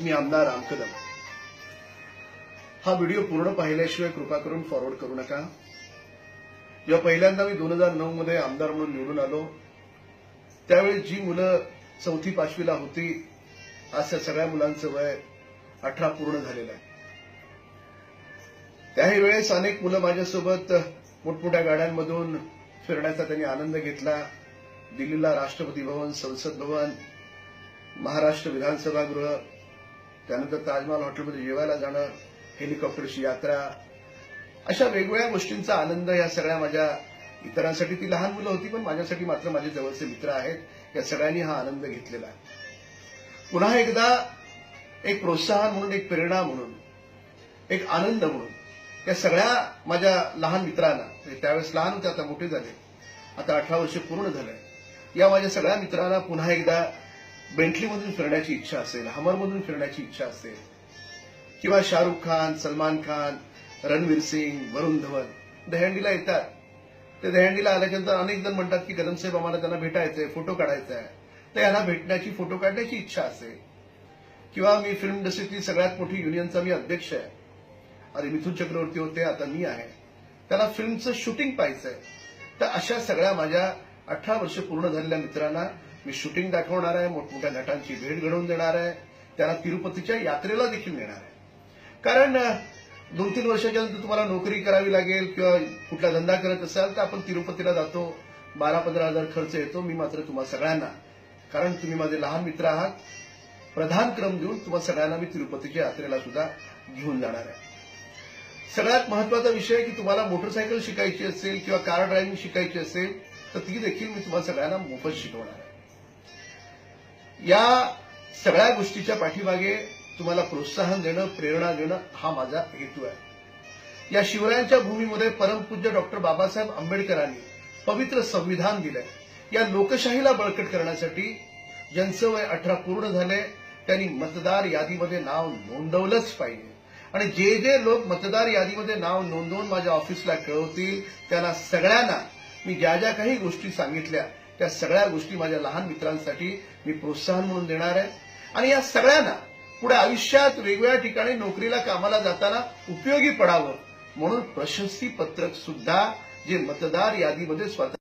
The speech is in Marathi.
मी आमदार रामकदम हा व्हिडिओ पूर्ण पाहिल्याशिवाय कृपा करून फॉरवर्ड करू नका. जेव्हा पहिल्यांदा मी दोन हजार नऊ मध्ये आमदार म्हणून निवडून आलो. त्यावेळी जी मुलं चौथी पाचवीला होती आज त्या सगळ्या मुलांचं वय अठरा पूर्ण झालेलं आहे. त्याही वेळेस अनेक मुलं माझ्यासोबत मोठमोठ्या गाड्यांमधून फिरण्याचा त्यांनी आनंद घेतला. दिल्लीला राष्ट्रपती भवन संसद भवन महाराष्ट्र विधानसभागृह त्यानंतर ताजमहाल हॉटेलमध्ये जेवायला जाणं हेलिकॉप्टरची यात्रा अशा वेगवेगळ्या गोष्टींचा आनंद या सगळ्या माझ्या इतरांसाठी. ती लहान मुलं होती पण माझ्यासाठी मात्र माझे जवळचे मित्र आहेत. या सगळ्यांनी हा आनंद घेतलेला आहे. पुन्हा एकदा एक प्रोत्साहन म्हणून एक प्रेरणा म्हणून एक आनंद म्हणून या सगळ्या माझ्या लहान मित्रांना म्हणजे त्यावेळेस लहान होते आता मोठे झाले आता अठरा वर्ष पूर्ण झालंय या माझ्या सगळ्या मित्रांना पुन्हा एकदा बेंटलीमधून फिरण्याची इच्छा असेल हमरमधून फिरण्याची इच्छा असेल किंवा शाहरुख खान सलमान खान रणवीर सिंग वरुण धवन दहंडीला येतात. ते दहंडीला आल्याच्यानंतर अनेक जण म्हणतात की कदम साहेब आम्हाला त्यांना भेटायचंय फोटो काढायचा आहे तर यांना भेटण्याची फोटो काढण्याची इच्छा असेल. किंवा मी फिल्म इंडस्ट्रीतली सगळ्यात मोठी युनियनचा मी अध्यक्ष आहे. अरे मिथुन चक्रवर्ती होते आता मी आहे. त्याला फिल्मचं शूटिंग पाहायचंय. तर अशा सगळ्या माझ्या अठरा वर्ष पूर्ण झालेल्या मित्रांना मी शूटिंग दाखवणार आहे मोठमोठ्या नटांची भेट घडवून देणार आहे त्याला तिरुपतीच्या यात्रेला देखील नेणार आहे. कारण दोन तीन वर्षाच्या नंतर तुम्हाला नोकरी करावी लागेल किंवा कुठला धंदा करत असाल तर आपण तिरुपतीला जातो. बारा पंधरा हजार खर्च येतो मी मात्र तुम्हा सगळ्यांना. कारण तुम्ही माझे लहान मित्र आहात. प्रधान क्रम देऊन तुम्हा सगळ्यांना मी तिरुपतीच्या यात्रेला सुद्धा घेऊन जाणार आहे. सगळ्यात महत्त्वाचा विषय की तुम्हाला मोटरसायकल शिकायची असेल किंवा कार ड्रायव्हिंग शिकायची असेल तर ती देखील मी तुम्हाला सगळ्यांना मोफत शिकवणार आहे. या सगळ्या गोष्टीच्या पाठीमागे तुम्हाला प्रोत्साहन देणं प्रेरणा देणं हा माझा हेतू आहे. या शिवरायांच्या भूमीमध्ये परमपूज्य डॉक्टर बाबासाहेब आंबेडकरांनी पवित्र संविधान दिलंय. या लोकशाहीला बळकट करण्यासाठी ज्यांचं वय अठरा पूर्ण झाले त्यांनी मतदार यादीमध्ये नाव नोंदवलंच पाहिजे. आणि जे जे लोक मतदार यादीमध्ये नाव नोंदवून माझ्या ऑफिसला कळवतील त्यांना सगळ्यांना मी ज्या ज्या काही गोष्टी सांगितल्या त्या सगळ्या गोष्टी माझ्या लहान मित्रांसाठी मी प्रोत्साहन म्हणून देणार आहे. आणि या सगळ्यांना पुढे आयुष्यात वेगवेगळ्या ठिकाणी नोकरीला कामाला जाताना उपयोगी पडावं म्हणून प्रशस्ती पत्रक सुद्धा जे मतदार यादीमध्ये स्वतः